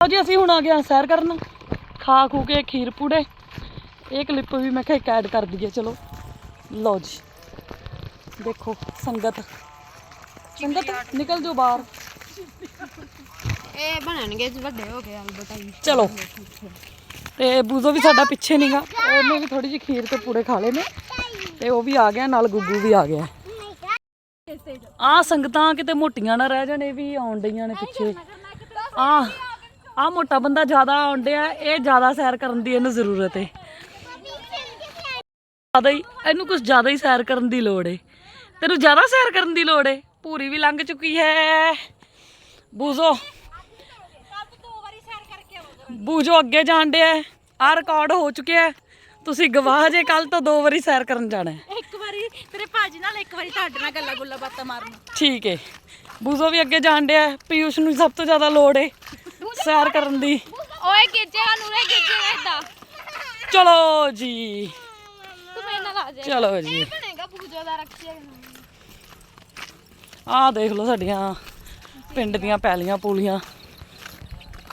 ਲਓ ਜੀ ਅਸੀਂ ਹੁਣ ਆ ਗਏ ਹਾਂ ਸੈਰ ਕਰਨ। ਖਾ ਖੂ ਕੇ ਖੀਰ ਪੂੜੇ। ਇਹ ਕਲਿੱਪ ਵੀ ਮੈਂ ਕਿਹਾ ਇੱਕ ਐਡ ਕਰ ਦਈਏ ਚਲੋ। ਲਓ ਜੀ ਦੇਖੋ ਸੰਗਤ। ਸੰਗਤ ਨਿਕਲ ਜਾਓ ਬਾਹਰ। ਇਹ ਬਣਨਗੇ ਜੀ ਵੱਡੇ ਹੋ ਕੇ ਅਲਬਟਾਈ ਚਲੋ। ਤੇ ਬੂਜ਼ੋ ਵੀ ਸਾਡਾ ਪਿੱਛੇ ਨਹੀਂਗਾ ਉਹਨੇ ਵੀ ਥੋੜੀ ਜਿਹੀ ਖੀਰ ਤੇ ਪੂੜੇ ਖਾ ਲਏ ਨੇ। ਤੇ ਉਹ ਵੀ ਆ ਗਿਆ ਨਾਲ ਗੁੱਗੂ ਵੀ ਆ ਗਿਆ। ਆ ਸੰਗਤਾਂ ਕਿਤੇ ਮੋਟੀਆਂ ਨਾ ਰਹਿ ਜਾਣ ਇਹ ਵੀ ਆਉਣ ਡਈਆਂ ਨੇ ਪਿੱਛੇ। ਆ ਆ ਮੋਟਾ ਬੰਦਾ ਜ਼ਿਆਦਾ ਆਉਣ ਡਿਆ ਇਹ ਜ਼ਿਆਦਾ ਸੈਰ ਕਰਨ ਦੀ ਇਹਨੂੰ ਜ਼ਰੂਰਤ ਹੈ ਜ਼ਿਆਦਾ ਹੀ ਇਹਨੂੰ ਕੁਝ ਜ਼ਿਆਦਾ ਹੀ ਸੈਰ ਕਰਨ ਦੀ ਲੋੜ ਹੈ ਤੈਨੂੰ ਜ਼ਿਆਦਾ ਸੈਰ ਕਰਨ ਦੀ ਲੋੜ ਹੈ ਪੂਰੀ ਵੀ ਲੰਘ ਚੁੱਕੀ ਹੈ। ਬੂਜ਼ੋ। ਬੂਜੋ ਅੱਗੇ ਜਾਣ ਡਿਆ ਆ ਰਿਕਾਰਡ ਹੋ ਚੁੱਕਿਆ ਹੈ। ਤੁਸੀਂ ਗਵਾਹ ਜੇ ਕੱਲ ਤੋਂ ਦੋ ਵਾਰੀ ਸੈਰ ਕਰਨ ਜਾਣਾ ਹੈ। ਇੱਕ ਵਾਰੀ ਤੇਰੇ ਭਾਜੀ ਨਾਲ ਇੱਕ ਵਾਰੀ ਤੁਹਾਡੇ ਨਾਲ ਗੱਲਾਂ ਗੁੱਲਾਂ ਬਾਤਾਂ ਮਾਰਨ। ਠੀਕ ਹੈ ਬੂਜੋ ਵੀ ਅੱਗੇ ਜਾਣ ਡਿਆ ਹੈ। ਪੀਯੂਸ਼ ਨੂੰ ਸਭ ਤੋਂ ਜ਼ਿਆਦਾ ਲੋੜ ਹੈ ਸੈਰ ਕਰਨ ਦੀ। ਓਏ ਗਿੱਜੇਗਾ ਨੂਰੇ ਗਿੱਜੇਗਾ ਇਦਾਂ। ਚਲੋ ਜੀ। ਤੂੰ ਮੇਰੇ ਨਾਲ ਆ ਜਾ। ਚਲੋ ਜੀ। ਬਣੇਗਾ ਪੂਜੋ ਦਾ ਰੱਖਿਆ ਆਹ ਦੇਖ ਲਓ ਸਾਡੀਆਂ ਪਿੰਡ ਦੀਆਂ ਪੈਲੀਆਂ ਪੂਲੀਆਂ।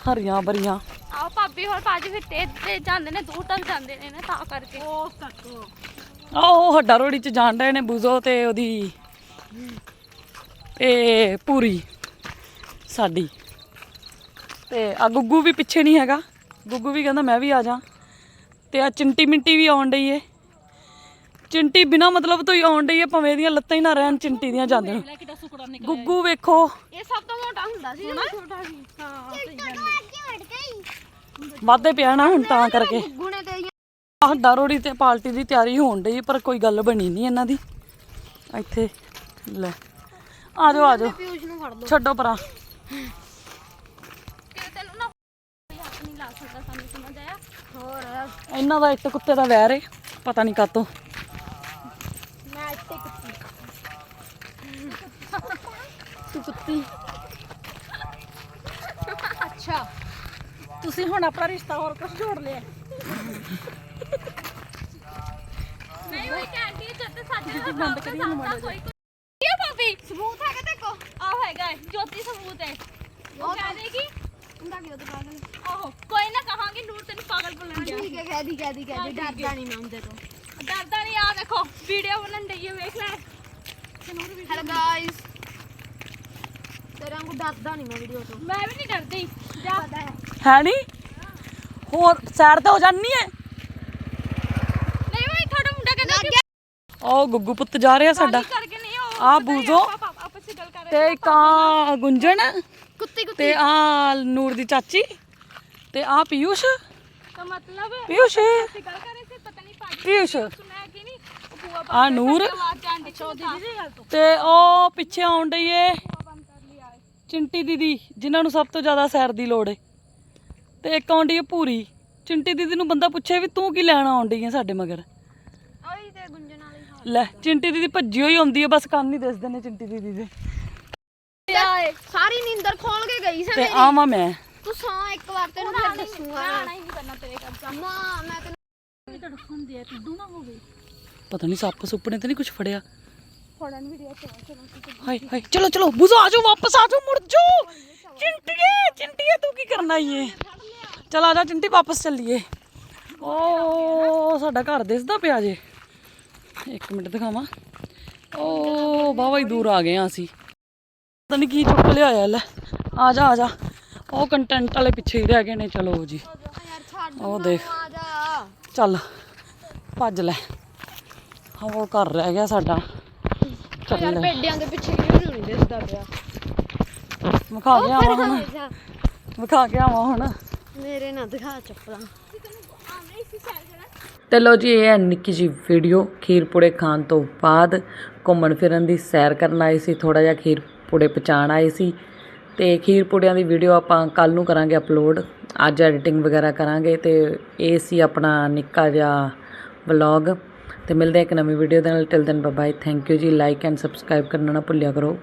ਹਰੀਆਂ ਭਰੀਆਂ। ਆਓ ਭਾਬੀ ਹੋਰ ਭਾਜੀ ਫਿਰ ਤੇ ਤੇ ਜਾਂਦੇ ਨੇ ਦੂਰ ਤੱਕ ਜਾਂਦੇ ਨੇ ਨਾ ਤਾਂ ਕਰਕੇ। ਉਹ ਕੱਟੋ। ਆਹ ਉਹ ਹੱਡਾ ਰੋੜੀ ਚ ਜਾਣ ਡਏ ਨੇ ਬੂਜ਼ੋ ਤੇ ਉਹਦੀ ਇਹ ਪੂਰੀ। ਸਾਡੀ। ਤੇ ਆ ਗੁੱਗੂ ਵੀ ਪਿੱਛੇ ਨਹੀਂ ਹੈਗਾ। ਗੁੱਗੂ ਵੀ ਕਹਿੰਦਾ ਮੈਂ ਵੀ ਆ ਜਾ। ਤੇ ਆ ਚਿੰਟੀ ਮਿੰਟੀ ਵੀ ਆਉਣ ਡਈ ਏ। ਚਿੰਟੀ ਬਿਨਾ ਮਤਲਬ ਤੋਂ ਹੀ ਆਉਣ ਡਈ ਏ ਭਾਵੇਂ ਇਹਦੀਆਂ ਲੱਤਾਂ ਹੀ ਨਾ ਰਹਿਣ ਚਿੰਟੀ ਦੀਆਂ ਜਾਂਦੇ ਨੂੰ ਕਿੱਡਾ ਸੁਕੜਾ ਨਿਕਲ ਗੁੱਗੂ ਵੇਖੋ। ਇਹ ਸਭ ਤੋਂ ਮੋਟਾ ਹੁੰਦਾ ਸੀ ਜਦੋਂ ਛੋਟਾ ਸੀ ਹਾਂ ਸਹੀ ਗੱਲ ਵਾਧੇ ਪਿਆ ਨਾ ਹੁਣ ਤਾਂ ਕਰਕੇ। ਗੁਣੇ ਤੇ ਆਹ ਹੱਡਾ ਰੋੜੀ ਤੇ ਪਾਰਟੀ ਦੀ ਤਿਆਰੀ ਹੋਣ ਡਈ ਪਰ ਕੋਈ ਗੱਲ ਬਣੀ ਨਹੀਂ ਇਹਨਾਂ ਦੀ। ਇੱਥੇ ਲੈ। ਆ ਜਾਓ ਆ ਜਾਓ। ਪਿਊਸ਼ ਨੂੰ ਫੜ ਲਓ। ਛੱਡੋ ਪਰਾਂ। ਨਾ ਹੱਥ ਨਹੀਂ ਲਾ ਸਕਦਾ ਸਾਨੂੰ ਸਮਝ ਆਇਆ। ਹੋਰ ਇਹਨਾਂ ਦਾ ਇੱਕ ਕੁੱਤੇ ਦਾ ਵੈਰ ਏ ਪਤਾ ਨਹੀਂ ਕਾਤੋਂ। ਮੈਂ ਇੱਥੇ ਕੁੱਤੀ। ਤੂੰ ਕੁੱਤੀ। ਅੱਛਾ। ਤੁਸੀਂ ਹੁਣ ਆਪਣਾ ਰਿਸ਼ਤਾ ਹੋਰ ਕੁਝ ਜੋੜ ਲਿਆ? ਨਹੀਂ ਉਹ ਕੈਂਟੀ ਜਦ ਸਾਡੇ ਨਾਲ ਬੰਦ ਕਰੀ ਨੂੰ ਮਾੜਾ ਕੋਈ ਕੀ ਹੈ ਭਾਬੀ? ਸਬੂਤ ਹੈਗਾ ਤੇ ਕੋ ਆਹ ਹੈਗਾ ਜੋਤੀ ਸਬੂਤ ਹੈ ਉਹ ਕਹਿ ਦੇਗੀ ਹੁੰਦਾ ਕਿ ਉਹਦੇ ਪਾਗਲ ਆਹੋ ਕੋਈ ਨਾ ਕਹਾਂਗੇ ਨੂਰ ਤੈਨੂੰ ਪਾਗਲ ਬੋਲਣ ਗਿਆ ਠੀਕ ਹੈ ਕਹਿਦੀ ਕਹਿਦੀ ਕਹਿਦੀ ਡਰਦਾ ਨਹੀਂ ਮੈਂ ਉਹਦੇ ਤੋਂ। ਡਰਦਾ ਨਹੀਂ ਆ ਦੇਖੋ ਵੀਡੀਓ ਬਣਨ ਡਈ ਹੈ ਵੇਖ ਲੈ। ਹੈਲੋ ਗਾਇਸ ਤੇਰਾ ਨੂੰ ਡਰਦਾ ਨਹੀਂ ਮੈਂ ਵੀਡੀਓ ਤੋਂ। ਮੈਂ ਵੀ ਨਹੀਂ ਡਰਦੀ। ਜਾ। ਹੈ। ਨਹੀਂ? ਹੋਰ ਸਾਈਡ ਤੇ ਹੋ ਜਾਨੀ ਹੈ? ਨਹੀਂ ਓਏ ਤੁਹਾਡਾ ਮੁੰਡਾ ਕਹਿੰਦਾ ਕਿ ਉਹ ਗੁੱਗੂ ਪੁੱਤ ਜਾ ਰਿਹਾ ਸਾਡਾ। ਕਰਕੇ ਨਹੀਂ ਉਹ ਆ ਬੂਜ਼ੋ। ਆਪਾਂ ਆਪਸ ਵਿੱਚ ਗੱਲ ਕਰ ਰਹੇ ਤੇ ਆ ਗੁੰਜਣ ਤੇ ਆ ਨੂਰ ਦੀ ਚਾਚੀ ਤੇ ਆ ਪੀਯੂਸ਼। ਦਾ ਮਤਲਬ ਪੀਯੂਸ਼। ਅਸੀਂ ਗੱਲ ਕਰ ਰਹੇ ਸੀ ਪਤਾ ਨਹੀਂ ਭਾਜੀ ਪੀਯੂਸ਼। ਸੁਣਿਆ ਕਿ ਨਹੀਂ ਉਹ ਬੂਆ ਆ ਨੂਰ। ਆਵਾਜ਼ ਜਾਣ ਦੀ ਚੌਧਰੀ ਦੀ। ਗੱਲ ਤੋਂ। ਤੇ ਉਹ ਪਿੱਛੇ ਆਉਣ ਡਈ ਏ। ਚਿੰਟੀ ਦੀਦੀ ਜਿਨ੍ਹਾਂ ਨੂੰ ਸਭ ਤੋਂ ਜ਼ਿਆਦਾ ਸੈਰ ਦੀ ਲੋੜ ਏ। ਤੇ ਇੱਕ ਆਉਣ ਡਈ ਏ ਪੂਰੀ ਚਿੰਟੀ ਦੀਦੀ ਨੂੰ ਬੰਦਾ ਪੁੱਛੇ ਵੀ ਤੂੰ ਕੀ ਲੈਣ ਆਉਣ ਡਈ ਏ ਸਾਡੇ ਮਗਰ? ਓਏ ਤੇ ਗੁੰਜਨ ਵਾਲੀ ਹਾਲ। ਲੈ ਚਿੰਟੀ ਦੀਦੀ ਭੱਜੀ ਹੋਈ ਆਉਂਦੀ ਏ ਬਸ ਕੰਨ ਹੀ ਦਿਸਦੇ ਨੇ ਚਿੰਟੀ ਦੀਦੀ ਦੇ। ਆਏ ਸਾਰੀ ਨੀਂਦਰ ਖੋਲ ਗਈ ਸੀ ਤੇ ਆਵਾਂ ਮੈਂ। ਤੂੰ ਸਾਂ ਇੱਕ ਵਾਰ ਤੈਨੂੰ ਫਿਰ ਦੱਸੂਗਾ। ਆਣਾ ਹੀ ਨਹੀਂ ਕਰਨਾ ਤੇਰੇ ਕਰਦਾ ਨਾ ਮੈਂ ਤੈਨੂੰ ਨਾ ਪਤਾ ਨਹੀਂ ਸੱਪ ਸੁੱਪਣੇ ਤੇ ਨਹੀਂ ਕੁਝ ਫੜਿਆ। ਹਾਏ ਹਾਏ ਚਲੋ ਚਲੋ ਬੁਜ਼ੋ ਆ ਜਾਓ ਵਾਪਸ ਆ ਜਾਓ ਮੁੜ ਜਾਓ ਚਿੰਟੀਏ ਚਿੰਟੀਏ ਤੂੰ ਕੀ ਕਰਨਾ ਈ ਏ? ਚਲ ਆ ਜਾ ਚਿੰਟੀ ਵਾਪਸ ਚੱਲੀਏ। ਓ ਸਾਡਾ ਘਰ ਦਿਸਦਾ ਪਿਆ ਜੇ। ਇੱਕ ਮਿੰਟ ਦਿਖਾਵਾਂ। ਓ ਬਾਵਾ ਹੀ ਦੂਰ ਆ ਗਏ ਆ ਅਸੀਂ। ਪਤਾ ਨਹੀਂ ਕੀ ਚੁੱਕ ਲਿਆ ਆ ਲੈ। ਆ ਜਾ ਆ ਜਾ। ਉਹ ਕੰਟੈਂਟ ਵਾਲੇ ਪਿੱਛੇ ਹੀ ਰਹਿ ਗਏ ਨੇ ਚਲੋ ਜੀ। ਉਹ ਦੇਖ। ਚੱਲ ਭੱਜ ਲੈ। ਹਾਂ ਉਹ ਘਰ ਰਹਿ ਗਿਆ ਸਾਡਾ। ਚੱਲ ਯਾਰ ਪੇਡਿਆਂ ਦੇ ਪਿੱਛੇ ਕਿਉਂ ਨਹੀਂ ਦਿਸਦਾ ਪਿਆ ਵਿਖਾ ਕੇ ਆਵਾਂ ਹੁਣ। ਵਿਖਾ ਕੇ ਆਵਾਂ ਹੁਣ। ਮੇਰੇ ਨਾਲ ਦਿਖਾ ਚੱਪਲਾਂ। ਤੇ ਲੋ ਜੀ ਇਹ ਹੈ ਨਿੱਕੀ ਜੀ ਵੀਡੀਓ ਖੀਰ ਪੂੜੇ ਖਾਣ ਤੋਂ ਬਾਅਦ ਘੁੰਮਣ ਫਿਰਨ ਦੀ ਸੈਰ ਕਰਨ ਆਏ ਸੀ ਥੋੜਾ ਜਿਹਾ ਖੀਰ ਪੂੜੇ ਪਚਾਣ ਆਏ ਸੀ। ਅਤੇ ਖੀਰ ਪੂੜਿਆਂ ਦੀ ਵੀਡੀਓ ਆਪਾਂ ਕੱਲ੍ਹ ਨੂੰ ਕਰਾਂਗੇ ਅਪਲੋਡ ਅੱਜ ਐਡੀਟਿੰਗ ਵਗੈਰਾ ਕਰਾਂਗੇ ਅਤੇ ਇਹ ਸੀ ਆਪਣਾ ਨਿੱਕਾ ਜਿਹਾ ਵਲੌਗ ਅਤੇ ਮਿਲਦੇ ਹਾਂ ਇੱਕ ਨਵੀਂ ਵੀਡੀਓ ਦੇ ਨਾਲ। Till then bye thank you ji. Like and subscribe ਕਰਨਾ ਨਾ ਭੁੱਲਿਆ ਕਰੋ।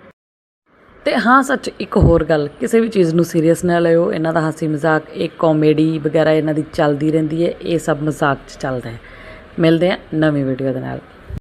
ਤੇ ਹਾਂ, ਸੱਚ ਇੱਕ ਹੋਰ ਗੱਲ। ਕਿਸੇ ਵੀ ਚੀਜ਼ ਨੂੰ ਸੀਰੀਅਸ ਨਾ ਲਿਓ ਇਹਨਾਂ ਦਾ ਹਾਸੀ ਮਜ਼ਾਕ ਇੱਕ ਕਾਮੇਡੀ ਵਗੈਰਾ ਇਹਨਾਂ ਦੀ ਚੱਲਦੀ ਰਹਿੰਦੀ ਹੈ। ਇਹ ਸਭ ਮਜ਼ਾਕ 'ਚ ਚੱਲਦਾ ਹੈ। ਮਿਲਦੇ ਹਾਂ ਨਵੀਂ ਵੀਡੀਓ ਦੇ ਨਾਲ।